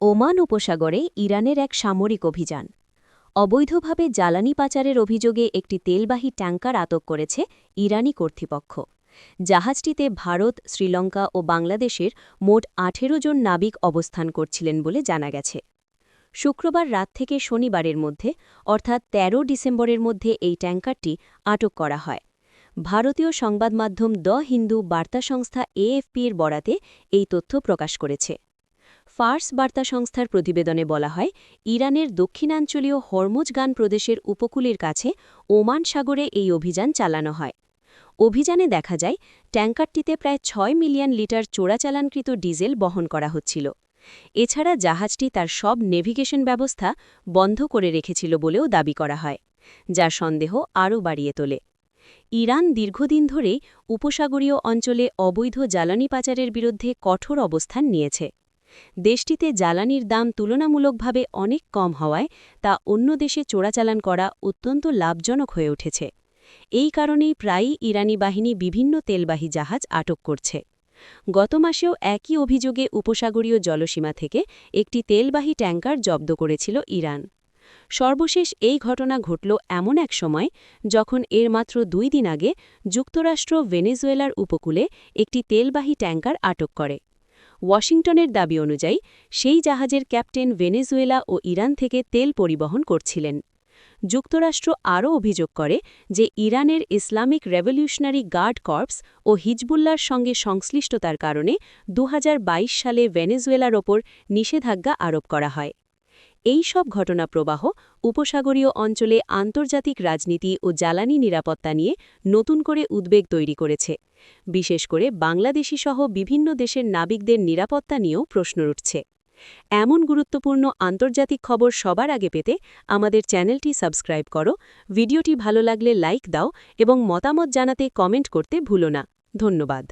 Oman উপসাগরে ইরানের এক সামরিক অভিযান। অবৈধভাবে জ্বালানি পাচারের অভিযোগে একটি তেলবাহী ট্যাঙ্কার আটক করেছে ইরানি কর্তৃপক্ষ। জাহাজটিতে ভারত, শ্রীলঙ্কা ও বাংলাদেশের মোট আঠেরো জন নাবিক অবস্থান করছিলেন বলে জানা গেছে। শুক্রবার রাত থেকে শনিবারের মধ্যে, অর্থাৎ ১৩ ডিসেম্বরের মধ্যে এই ট্যাঙ্কারটি আটক করা হয়। ভারতীয় সংবাদমাধ্যম দ হিন্দু বার্তা সংস্থা এএফপি এর বরাতে এই তথ্য প্রকাশ করেছে। ফার্স বার্তা সংস্থার প্রতিবেদনে বলা হয়, ইরানের দক্ষিণাঞ্চলীয় হরমুজগান প্রদেশের উপকূলের কাছে ওমান সাগরে এই অভিযান চালানো হয়। অভিযানে দেখা যায়, ট্যাঙ্কারটিতে প্রায় ছয় মিলিয়ন লিটার চোরাচালানকৃত ডিজেল বহন করা হচ্ছিল। এছাড়া জাহাজটি তার সব নেভিগেশন ব্যবস্থা বন্ধ করে রেখেছিল বলেও দাবি করা হয় যা সন্দেহ আরও বাড়িয়ে তোলে। ইরান দীর্ঘদিন ধরেই উপসাগরীয় অঞ্চলে অবৈধ জ্বালানি পাচারের বিরুদ্ধে কঠোর অবস্থান নিয়েছে। দেশটিতে জ্বালানির দাম তুলনামূলকভাবে অনেক কম হওয়ায় তা অন্য দেশে চোরাচালান করা অত্যন্ত লাভজনক হয়ে উঠেছে। এই কারণেই প্রায়ই ইরানি বাহিনী বিভিন্ন তেলবাহী জাহাজ আটক করছে। গত মাসেও একই অভিযোগে উপসাগরীয় জলসীমা থেকে একটি তেলবাহী ট্যাঙ্কার জব্দ করেছিল ইরান। সর্বশেষ এই ঘটনা ঘটল এমন এক সময় যখন এর মাত্র দুই দিন আগে যুক্তরাষ্ট্র ভেনেজুয়েলার উপকূলে একটি তেলবাহী ট্যাঙ্কার আটক করে। ওয়াশিংটনের দাবি অনুযায়ী, সেই জাহাজের ক্যাপ্টেন ভেনেজুয়েলা ও ইরান থেকে তেল পরিবহন করছিলেন। যুক্তরাষ্ট্র আরও অভিযোগ করে যে ইরানের ইসলামিক রেভলিউশনারি গার্ড কর্পস ও হিজবুল্লার সঙ্গে সংশ্লিষ্টতার কারণে দু হাজার বাইশ সালে ভেনেজুয়েলার ওপর নিষেধাজ্ঞা আরোপ করা হয়। এই সব ঘটনা প্রবাহ উপসাগরীয় অঞ্চলে আন্তর্জাতিক রাজনীতি ও জ্বালানি নিরাপত্তা নিয়ে নতুন করে উদ্বেগ তৈরি করেছে। বিশেষ করে বাংলাদেশি সহ বিভিন্ন দেশের নাবিকদের নিরাপত্তা নিয়েও প্রশ্ন উঠছে। এমন গুরুত্বপূর্ণ আন্তর্জাতিক খবর সবার আগে পেতে আমাদের চ্যানেলটি সাবস্ক্রাইব করো, ভিডিওটি ভালো লাগলে লাইক দাও এবং মতামত জানাতে কমেন্ট করতে ভুলো না। ধন্যবাদ।